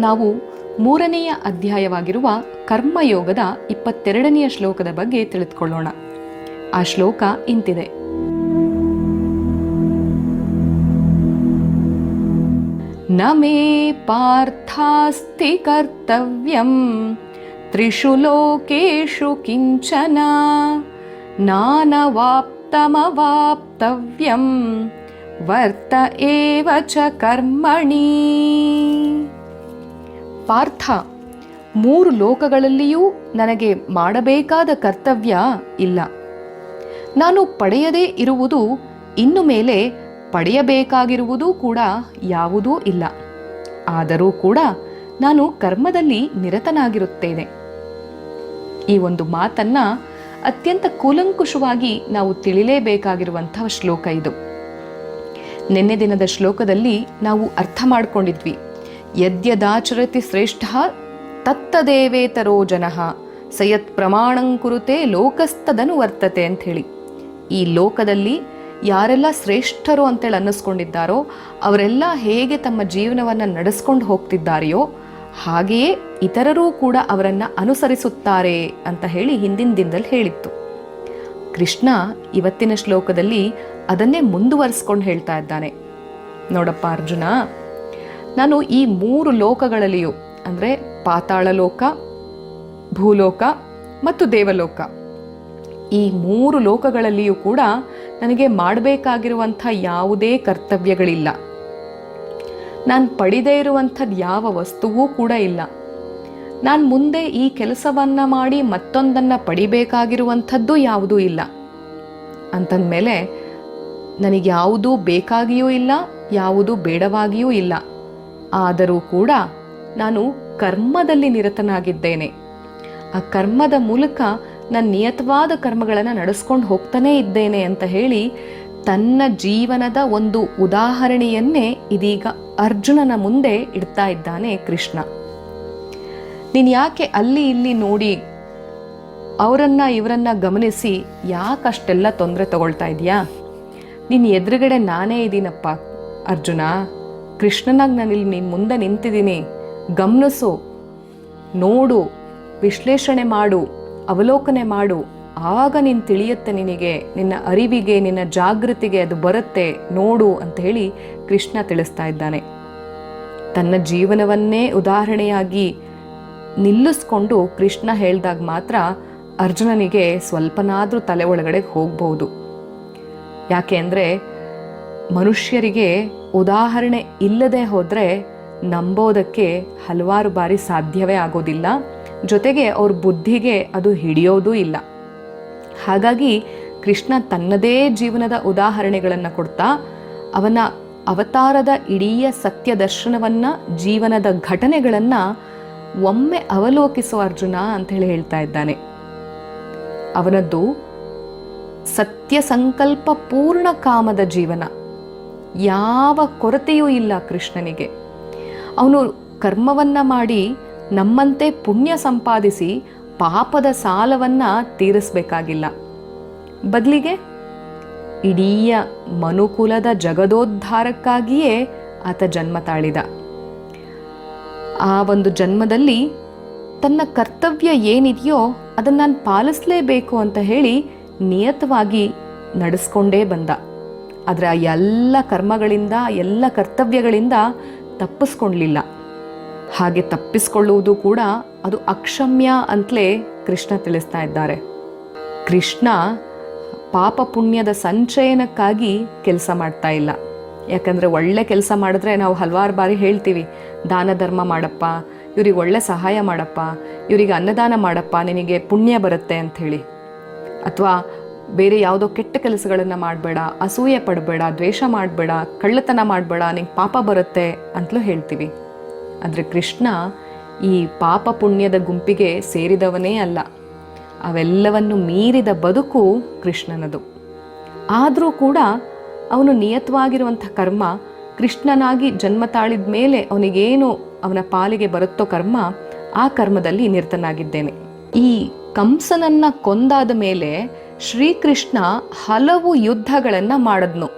ನಾವು ಮೂರನೆಯ ಅಧ್ಯಾಯವಾಗಿರುವ ಕರ್ಮಯೋಗದ ಇಪ್ಪತ್ತೆರಡನೆಯ ಶ್ಲೋಕದ ಬಗ್ಗೆ ತಿಳಿದುಕೊಳ್ಳೋಣ. ಆ ಶ್ಲೋಕ ಇಂತಿದೆ. ನಮೇ ಮೇ ಪಾರ್ಥಾಸ್ತಿ ಕರ್ತವ್ಯಂ ತ್ರಿಷು ಲೋಕೇಶು ಕಿಂಚನ ನಾನವಾಪ್ತಮವಾಪ್ತವ್ಯಂ ವರ್ತ ಏವ ಚ ಕರ್ಮಣಿ. ಪಾರ್ಥ, ಮೂರು ಲೋಕಗಳಲ್ಲಿಯೂ ನನಗೆ ಮಾಡಬೇಕಾದ ಕರ್ತವ್ಯ ಇಲ್ಲ. ನಾನು ಪಡೆಯದೇ ಇರುವುದು ಇನ್ನು ಮೇಲೆ ಪಡೆಯಬೇಕಾಗಿರುವುದೂ ಕೂಡ ಯಾವುದೂ ಇಲ್ಲ. ಆದರೂ ಕೂಡ ನಾನು ಕರ್ಮದಲ್ಲಿ ನಿರತನಾಗಿರುತ್ತೇನೆ. ಈ ಒಂದು ಮಾತನ್ನ ಅತ್ಯಂತ ಕೂಲಂಕುಷವಾಗಿ ನಾವು ತಿಳಿಲೇಬೇಕಾಗಿರುವಂತಹ ಶ್ಲೋಕ ಇದು. ನಿನ್ನೆ ದಿನದ ಶ್ಲೋಕದಲ್ಲಿ ನಾವು ಅರ್ಥ ಮಾಡ್ಕೊಂಡಿದ್ವಿ. ಯದ್ಯದಾಚರತಿ ಶ್ರೇಷ್ಠ, ತತ್ತದೇವೇತರೋ ಜನಃ ಸಯತ್ ಪ್ರಮಾಣಂಕುರುತೆ ಲೋಕಸ್ತದನು ವರ್ತತೆ ಅಂತ ಹೇಳಿ ಈ ಲೋಕದಲ್ಲಿ ಯಾರೆಲ್ಲ ಶ್ರೇಷ್ಠರು ಅಂತೇಳಿ ಅನ್ನಿಸ್ಕೊಂಡಿದ್ದಾರೋ, ಅವರೆಲ್ಲ ಹೇಗೆ ತಮ್ಮ ಜೀವನವನ್ನು ನಡೆಸ್ಕೊಂಡು ಹೋಗ್ತಿದ್ದಾರೆಯೋ, ಹಾಗೆಯೇ ಇತರರೂ ಕೂಡ ಅವರನ್ನು ಅನುಸರಿಸುತ್ತಾರೆ ಅಂತ ಹೇಳಿ ಹಿಂದಿನ ದಿನದಲ್ಲಿ ಹೇಳಿತ್ತು. ಕೃಷ್ಣ ಇವತ್ತಿನ ಶ್ಲೋಕದಲ್ಲಿ ಅದನ್ನೇ ಮುಂದುವರಿಸ್ಕೊಂಡು ಹೇಳ್ತಾ ಇದ್ದಾನೆ. ನೋಡಪ್ಪ ಅರ್ಜುನ ನಾನು ಈ ಮೂರು ಲೋಕಗಳಲ್ಲಿಯೂ, ಅಂದರೆ ಪಾತಾಳ ಲೋಕ, ಭೂಲೋಕ ಮತ್ತು ದೇವಲೋಕ, ಈ ಮೂರು ಲೋಕಗಳಲ್ಲಿಯೂ ಕೂಡ ನನಗೆ ಮಾಡಬೇಕಾಗಿರುವಂಥ ಯಾವುದೇ ಕರ್ತವ್ಯಗಳಿಲ್ಲ. ನಾನು ಪಡಿದೇ ಇರುವಂಥದ್ದು ಯಾವ ವಸ್ತುವೂ ಕೂಡ ಇಲ್ಲ. ನಾನು ಮುಂದೆ ಈ ಕೆಲಸವನ್ನು ಮಾಡಿ ಮತ್ತೊಂದನ್ನು ಪಡಿಬೇಕಾಗಿರುವಂಥದ್ದು ಯಾವುದೂ ಇಲ್ಲ. ಅಂತಂದಮೇಲೆ, ನನಗೆ ಯಾವುದೂ ಬೇಕಾಗಿಯೂ ಇಲ್ಲ, ಯಾವುದೂ ಬೇಡವಾಗಿಯೂ ಇಲ್ಲ. ಆದರೂ ಕೂಡ ನಾನು ಕರ್ಮದಲ್ಲಿ ನಿರತನಾಗಿದ್ದೇನೆ. ಆ ಕರ್ಮದ ಮೂಲಕ ನನ್ನ ನಿಯತವಾದ ಕರ್ಮಗಳನ್ನು ನಡೆಸ್ಕೊಂಡು ಹೋಗ್ತಾನೇ ಇದ್ದೇನೆ ಅಂತ ಹೇಳಿ ತನ್ನ ಜೀವನದ ಒಂದು ಉದಾಹರಣೆಯನ್ನೇ ಇದೀಗ ಅರ್ಜುನನ ಮುಂದೆ ಇಡ್ತಾ ಇದ್ದಾನೆ ಕೃಷ್ಣ. ನೀನು ಯಾಕೆ ಅಲ್ಲಿ ಇಲ್ಲಿ ನೋಡಿ ಅವರನ್ನು ಇವರನ್ನ ಗಮನಿಸಿ ಯಾಕಷ್ಟೆಲ್ಲ ತೊಂದರೆ ತಗೊಳ್ತಾ ಇದೆಯಾ? ನಿನ್ನ ಎದುರುಗಡೆ ನಾನೇ ಇದ್ದೀನಪ್ಪ ಅರ್ಜುನ. ಕೃಷ್ಣನಾಗಿ ಇಲ್ಲಿ ನಿನ್ನ ಮುಂದೆ ನಿಂತಿದ್ದೀನಿ. ಗಮನಿಸು, ನೋಡು, ವಿಶ್ಲೇಷಣೆ ಮಾಡು, ಅವಲೋಕನೆ ಮಾಡು. ಆಗ ನೀನು ತಿಳಿಯುತ್ತೆ ನಿನಗೆ, ನಿನ್ನ ಅರಿವಿಗೆ, ನಿನ್ನ ಜಾಗೃತಿಗೆ ಅದು ಬರುತ್ತೆ. ನೋಡು ಅಂತ ಹೇಳಿ ಕೃಷ್ಣ ತಿಳಿಸ್ತಾ ಇದ್ದಾನೆ. ತನ್ನ ಜೀವನವನ್ನೇ ಉದಾಹರಣೆಯಾಗಿ ನಿಲ್ಲಿಸ್ಕೊಂಡು ಕೃಷ್ಣ ಹೇಳಿದಾಗ ಮಾತ್ರ ಅರ್ಜುನನಿಗೆ ಸ್ವಲ್ಪನಾದರೂ ತಲೆ ಒಳಗಡೆ ಹೋಗ್ಬೋದು. ಯಾಕೆ ಅಂದರೆ ಮನುಷ್ಯರಿಗೆ ಉದಾಹರಣೆ ಇಲ್ಲದೆ ಹೋದರೆ ನಂಬೋದಕ್ಕೆ ಹಲವಾರು ಬಾರಿ ಸಾಧ್ಯವೇ ಆಗೋದಿಲ್ಲ. ಜೊತೆಗೆ ಅವ್ರ ಬುದ್ಧಿಗೆ ಅದು ಹಿಡಿಯೋದೂ ಇಲ್ಲ. ಹಾಗಾಗಿ ಕೃಷ್ಣ ತನ್ನದೇ ಜೀವನದ ಉದಾಹರಣೆಗಳನ್ನು ಕೊಡ್ತಾ, ಅವನ ಅವತಾರದ ಇಡೀ ಸತ್ಯ ದರ್ಶನವನ್ನ, ಜೀವನದ ಘಟನೆಗಳನ್ನು ಒಮ್ಮೆ ಅವಲೋಕಿಸುವ ಅರ್ಜುನ ಅಂತ ಹೇಳಿ ಹೇಳ್ತಾ ಇದ್ದಾನೆ. ಅವನದ್ದು ಸತ್ಯ ಸಂಕಲ್ಪ ಪೂರ್ಣ ಕಾಮದ ಜೀವನ. ಯಾವ ಕೊರತೆಯೂ ಇಲ್ಲ ಕೃಷ್ಣನಿಗೆ. ಅವನು ಕರ್ಮವನ್ನ ಮಾಡಿ ನಮ್ಮಂತೆ ಪುಣ್ಯ ಸಂಪಾದಿಸಿ ಪಾಪದ ಸಾಲವನ್ನ ತೀರಿಸಬೇಕಾಗಿಲ್ಲ. ಬದಲಿಗೆ ಇಡೀ ಮನುಕುಲದ ಜಗದೋದ್ಧಾರಕ್ಕಾಗಿಯೇ ಆತ ಜನ್ಮ ತಾಳಿದ. ಆ ಒಂದು ಜನ್ಮದಲ್ಲಿ ತನ್ನ ಕರ್ತವ್ಯ ಏನಿದೆಯೋ ಅದನ್ನು ನಾನು ಪಾಲಿಸಲೇಬೇಕು ಅಂತ ಹೇಳಿ ನಿಯತವಾಗಿ ನಡೆಸ್ಕೊಂಡೇ ಬಂದ. ಆದರೆ ಆ ಎಲ್ಲ ಕರ್ಮಗಳಿಂದ, ಎಲ್ಲ ಕರ್ತವ್ಯಗಳಿಂದ ತಪ್ಪಿಸ್ಕೊಳ್ಲಿಲ್ಲ ಹಾಗೆ ತಪ್ಪಿಸ್ಕೊಳ್ಳುವುದು ಕೂಡ ಅದು ಅಕ್ಷಮ್ಯ ಅಂತಲೇ ಕೃಷ್ಣ ತಿಳಿಸ್ತಾ ಇದ್ದಾರೆ. ಕೃಷ್ಣ ಪಾಪ ಪುಣ್ಯದ ಸಂಚಯನಕ್ಕಾಗಿ ಕೆಲಸ ಮಾಡ್ತಾ ಇಲ್ಲ. ಯಾಕಂದರೆ ಒಳ್ಳೆ ಕೆಲಸ ಮಾಡಿದ್ರೆ ನಾವು ಹಲವಾರು ಬಾರಿ ಹೇಳ್ತೀವಿ, ದಾನ ಧರ್ಮ ಮಾಡಪ್ಪ, ಇವ್ರಿಗೆ ಒಳ್ಳೆ ಸಹಾಯ ಮಾಡಪ್ಪ, ಇವರಿಗೆ ಅನ್ನದಾನ ಮಾಡಪ್ಪ, ನಿನಗೆ ಪುಣ್ಯ ಬರುತ್ತೆ ಅಂಥೇಳಿ. ಅಥವಾ ಬೇರೆ ಯಾವುದೋ ಕೆಟ್ಟ ಕೆಲಸಗಳನ್ನು ಮಾಡಬೇಡ, ಅಸೂಯೆ ಪಡಬೇಡ, ದ್ವೇಷ ಮಾಡಬೇಡ, ಕಳ್ಳತನ ಮಾಡಬೇಡ, ನಿಂಗೆ ಪಾಪ ಬರುತ್ತೆ ಅಂತಲೂ ಹೇಳ್ತೀವಿ. ಆದರೆ ಕೃಷ್ಣ ಈ ಪಾಪ ಪುಣ್ಯದ ಗುಂಪಿಗೆ ಸೇರಿದವನೇ ಅಲ್ಲ. ಅವೆಲ್ಲವನ್ನು ಮೀರಿದ ಬದುಕು ಕೃಷ್ಣನದು. ಆದರೂ ಕೂಡ ಅವನು ನಿಯತವಾಗಿರುವಂಥ ಕರ್ಮ, ಕೃಷ್ಣನಾಗಿ ಜನ್ಮ ತಾಳಿದ ಮೇಲೆ ಅವನಿಗೇನು ಅವನ ಪಾಲಿಗೆ ಬರುತ್ತೋ ಕರ್ಮ, ಆ ಕರ್ಮದಲ್ಲಿ ನಿರತನಾಗಿದ್ದೇನೆ. ಈ ಕಂಸನನ್ನ ಕೊಂದಾದ ಮೇಲೆ ಶ್ರೀಕೃಷ್ಣ ಹಲವು ಯುದ್ಧಗಳನ್ನು ಮಾಡಿದ್ನು.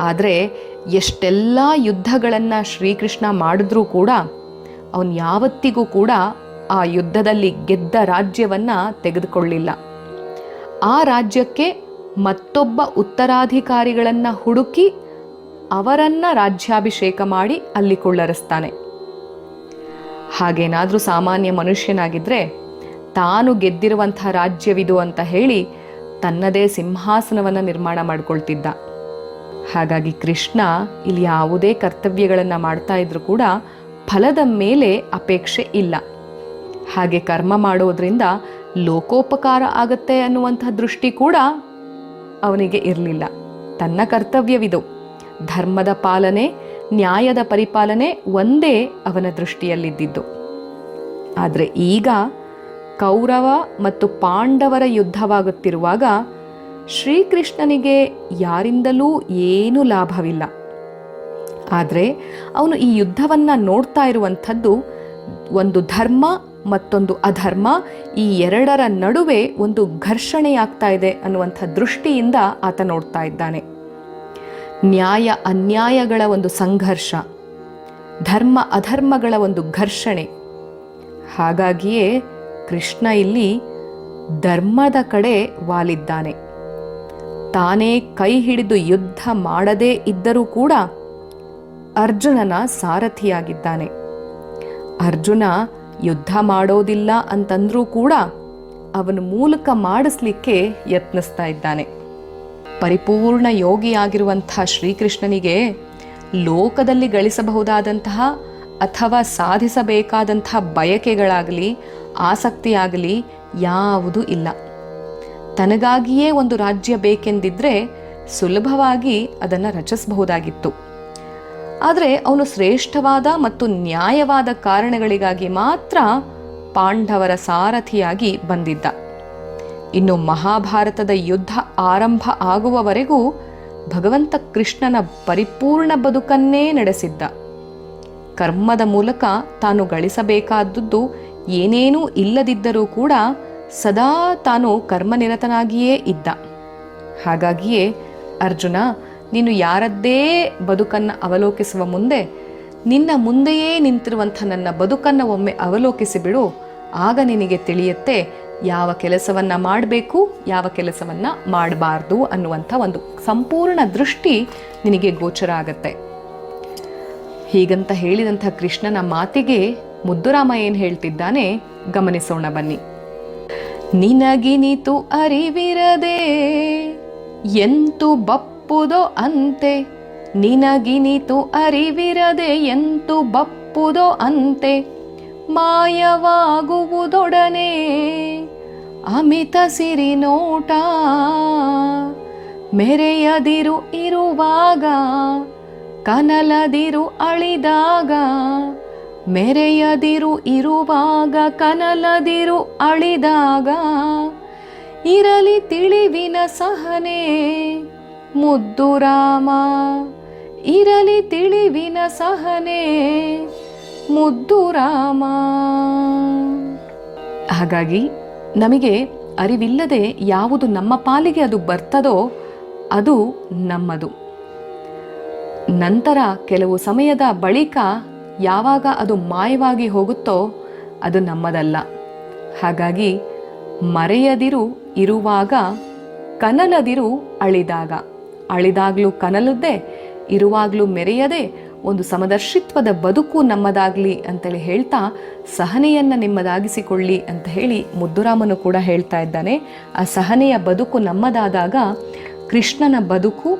ಆದರೆ ಎಷ್ಟೆಲ್ಲ ಯುದ್ಧಗಳನ್ನು ಶ್ರೀಕೃಷ್ಣ ಮಾಡಿದ್ರೂ ಕೂಡ ಅವನು ಯಾವತ್ತಿಗೂ ಕೂಡ ಆ ಯುದ್ಧದಲ್ಲಿ ಗೆದ್ದ ರಾಜ್ಯವನ್ನು ತೆಗೆದುಕೊಳ್ಳಿಲ್ಲ. ಆ ರಾಜ್ಯಕ್ಕೆ ಮತ್ತೊಬ್ಬ ಉತ್ತರಾಧಿಕಾರಿಗಳನ್ನು ಹುಡುಕಿ ಅವರನ್ನು ರಾಜ್ಯಾಭಿಷೇಕ ಮಾಡಿ ಅಲ್ಲಿ ಕೊಳ್ಳರಿಸ್ತಾನೆ. ಹಾಗೇನಾದರೂ ಸಾಮಾನ್ಯ ಮನುಷ್ಯನಾಗಿದ್ದರೆ ತಾನು ಗೆದ್ದಿರುವಂಥ ರಾಜ್ಯವಿದು ಅಂತ ಹೇಳಿ ತನ್ನದೇ ಸಿಂಹಾಸನವನ್ನು ನಿರ್ಮಾಣ ಮಾಡಿಕೊಳ್ತಿದ್ದ. ಹಾಗಾಗಿ ಕೃಷ್ಣ ಇಲ್ಲಿ ಯಾವುದೇ ಕರ್ತವ್ಯಗಳನ್ನು ಮಾಡ್ತಾ ಇದ್ರೂ ಕೂಡ ಫಲದ ಮೇಲೆ ಅಪೇಕ್ಷೆ ಇಲ್ಲ. ಹಾಗೆ ಕರ್ಮ ಮಾಡೋದ್ರಿಂದ ಲೋಕೋಪಕಾರ ಆಗತ್ತೆ ಅನ್ನುವಂಥ ದೃಷ್ಟಿ ಕೂಡ ಅವನಿಗೆ ಇರಲಿಲ್ಲ. ತನ್ನ ಕರ್ತವ್ಯವಿದು. ಧರ್ಮದ ಪಾಲನೆ, ನ್ಯಾಯದ ಪರಿಪಾಲನೆ ಒಂದೇ ಅವನ ದೃಷ್ಟಿಯಲ್ಲಿದ್ದಿದ್ದು. ಆದರೆ ಈಗ ಕೌರವ ಮತ್ತು ಪಾಂಡವರ ಯುದ್ಧವಾಗುತ್ತಿರುವಾಗ ಶ್ರೀಕೃಷ್ಣನಿಗೆ ಯಾರಿಂದಲೂ ಏನೂ ಲಾಭವಿಲ್ಲ. ಆದರೆ ಅವನು ಈ ಯುದ್ಧವನ್ನು ನೋಡ್ತಾ ಇರುವಂಥದ್ದು ಒಂದು ಧರ್ಮ ಮತ್ತೊಂದು ಅಧರ್ಮ, ಈ ಎರಡರ ನಡುವೆ ಒಂದು ಘರ್ಷಣೆಯಾಗ್ತಾ ಇದೆ ಅನ್ನುವಂಥ ದೃಷ್ಟಿಯಿಂದ ಆತ ನೋಡ್ತಾ ಇದ್ದಾನೆ. ನ್ಯಾಯ ಅನ್ಯಾಯಗಳ ಒಂದು ಸಂಘರ್ಷ, ಧರ್ಮ ಅಧರ್ಮಗಳ ಒಂದು ಘರ್ಷಣೆ. ಹಾಗಾಗಿಯೇ ಕೃಷ್ಣ ಇಲ್ಲಿ ಧರ್ಮದ ಕಡೆ ವಾಲಿದ್ದಾನೆ. ತಾನೇ ಕೈ ಹಿಡಿದು ಯುದ್ಧ ಮಾಡದೇ ಇದ್ದರೂ ಕೂಡ ಅರ್ಜುನನ ಸಾರಥಿಯಾಗಿದ್ದಾನೆ. ಅರ್ಜುನ ಯುದ್ಧ ಮಾಡೋದಿಲ್ಲ ಅಂತಂದ್ರೂ ಕೂಡ ಅವನ ಮೂಲಕ ಮಾಡಿಸ್ಲಿಕ್ಕೆ ಯತ್ನಿಸ್ತಾ ಇದ್ದಾನೆ. ಪರಿಪೂರ್ಣ ಯೋಗಿಯಾಗಿರುವಂತಹ ಶ್ರೀಕೃಷ್ಣನಿಗೆ ಲೋಕದಲ್ಲಿ ಗಳಿಸಬಹುದಾದಂತಹ ಅಥವಾ ಸಾಧಿಸಬೇಕಾದಂತಹ ಬಯಕೆಗಳಾಗಲಿ ಆಸಕ್ತಿಯಾಗಲಿ ಯಾವುದೂ ಇಲ್ಲ. ತನಗಾಗಿಯೇ ಒಂದು ರಾಜ್ಯ ಬೇಕೆಂದಿದ್ರೆ ಸುಲಭವಾಗಿ ಅದನ್ನು ರಚಿಸಬಹುದಾಗಿತ್ತು. ಆದರೆ ಅವನು ಶ್ರೇಷ್ಠವಾದ ಮತ್ತು ನ್ಯಾಯವಾದ ಕಾರಣಗಳಿಗಾಗಿ ಮಾತ್ರ ಪಾಂಡವರ ಸಾರಥಿಯಾಗಿ ಬಂದಿದ್ದ. ಇನ್ನು ಮಹಾಭಾರತದ ಯುದ್ಧ ಆರಂಭ ಆಗುವವರೆಗೂ ಭಗವಂತ ಕೃಷ್ಣನ ಪರಿಪೂರ್ಣ ಬದುಕನ್ನೇ ನಡೆಸಿದ್ದ. ಕರ್ಮದ ಮೂಲಕ ತಾನು ಗಳಿಸಬೇಕಾದದ್ದು ಏನೇನೂ ಇಲ್ಲದಿದ್ದರೂ ಕೂಡ ಸದಾ ತಾನು ಕರ್ಮನಿರತನಾಗಿಯೇ ಇದ್ದ. ಹಾಗಾಗಿಯೇ, ಅರ್ಜುನ, ನೀನು ಯಾರದ್ದೇ ಬದುಕನ್ನು ಅವಲೋಕಿಸುವ ಮುಂದೆ, ನಿನ್ನ ಮುಂದೆಯೇ ನಿಂತಿರುವಂಥ ನನ್ನ ಬದುಕನ್ನು ಒಮ್ಮೆ ಅವಲೋಕಿಸಿ ಬಿಡು. ಆಗ ನಿನಗೆ ತಿಳಿಯುತ್ತೆ ಯಾವ ಕೆಲಸವನ್ನ ಮಾಡಬೇಕು, ಯಾವ ಕೆಲಸವನ್ನ ಮಾಡಬಾರ್ದು ಅನ್ನುವಂಥ ಒಂದು ಸಂಪೂರ್ಣ ದೃಷ್ಟಿ ನಿನಗೆ ಗೋಚರ ಆಗತ್ತೆ. ಹೀಗಂತ ಹೇಳಿದಂಥ ಕೃಷ್ಣನ ಮಾತಿಗೆ ಮುದ್ದುರಾಮ ಏನು ಹೇಳ್ತಿದ್ದಾನೆ? ಗಮನಿಸೋಣ ಬನ್ನಿ. ನಿನಗಿನಿತು ಅರಿವಿರದೆ ಎಂತು ಬಪ್ಪುದೋ ಅಂತೆ? ನಿನಗಿನಿತು ಅರಿವಿರದೆ ಎಂತು ಬಪ್ಪುದೋ ಅಂತೆ? ಮಾಯವಾಗುವುದೊಡನೆ ಅಮಿತ ಸಿರಿ ನೋಟ ಮೆರೆಯದಿರು ಇರುವಾಗ ಕನಲದಿರು ಅಳಿದಾಗ ಮೆರೆಯದಿರು, ಇರುವಾಗ ಕನಲದಿರು, ಅಳಿದಾಗ ಇರಲಿ ತಿಳಿವಿನ ಸಹನೆ, ಮುದ್ದು ರಾಮ. ಇರಲಿ ತಿಳಿವಿನ ಸಹನೆ, ಮುದ್ದು ರಾಮ. ಹಾಗಾಗಿ ನಮಗೆ ಅರಿವಿಲ್ಲದೆ ಯಾವುದು ನಮ್ಮ ಪಾಲಿಗೆ ಅದು ಬರ್ತದೋ ಅದು ನಮ್ಮದು. ನಂತರ ಕೆಲವು ಸಮಯದ ಬಳಿಕ ಯಾವಾಗ ಅದು ಮಾಯವಾಗಿ ಹೋಗುತ್ತೋ ಅದು ನಮ್ಮದಲ್ಲ. ಹಾಗಾಗಿ ಮರೆಯದಿರು ಇರುವಾಗ ಕನಲದಿರು ಅಳಿದಾಗ. ಅಳಿದಾಗಲೂ ಕನಲದ್ದೇ, ಇರುವಾಗಲೂ ಮೆರೆಯದೆ ಒಂದು ಸಮದರ್ಶಿತ್ವದ ಬದುಕು ನಮ್ಮದಾಗಲಿ ಅಂತೇಳಿ ಹೇಳ್ತಾ ಸಹನೆಯನ್ನು ನಿಮ್ಮದಾಗಿಸಿಕೊಳ್ಳಿ ಅಂತ ಹೇಳಿ ಮುದ್ದುರಾಮನು ಕೂಡ ಹೇಳ್ತಾ ಇದ್ದಾನೆ. ಆ ಸಹನೆಯ ಬದುಕು ನಮ್ಮದಾದಾಗ ಕೃಷ್ಣನ ಬದುಕು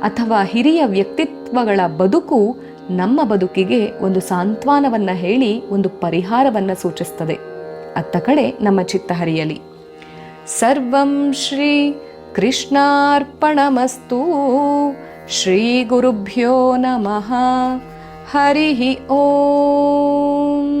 ಅಥವಾ ಹಿರಿಯ ವ್ಯಕ್ತಿತ್ವಗಳ ಬದುಕು ನಮ್ಮ ಬದುಕಿಗೆ ಒಂದು ಸಾಂತ್ವನವನ್ನು ಹೇಳಿ ಒಂದು ಪರಿಹಾರವನ್ನು ಸೂಚಿಸ್ತದೆ. ಅತ್ತ ಕಡೆ ನಮ್ಮ ಚಿತ್ತ ಹರಿಯಲಿ. ಸರ್ವಂ ಶ್ರೀ ಕೃಷ್ಣಾರ್ಪಣಮಸ್ತು. ಶ್ರೀ ಗುರುಭ್ಯೋ ನಮಃ. ಹರಿ ಓಂ.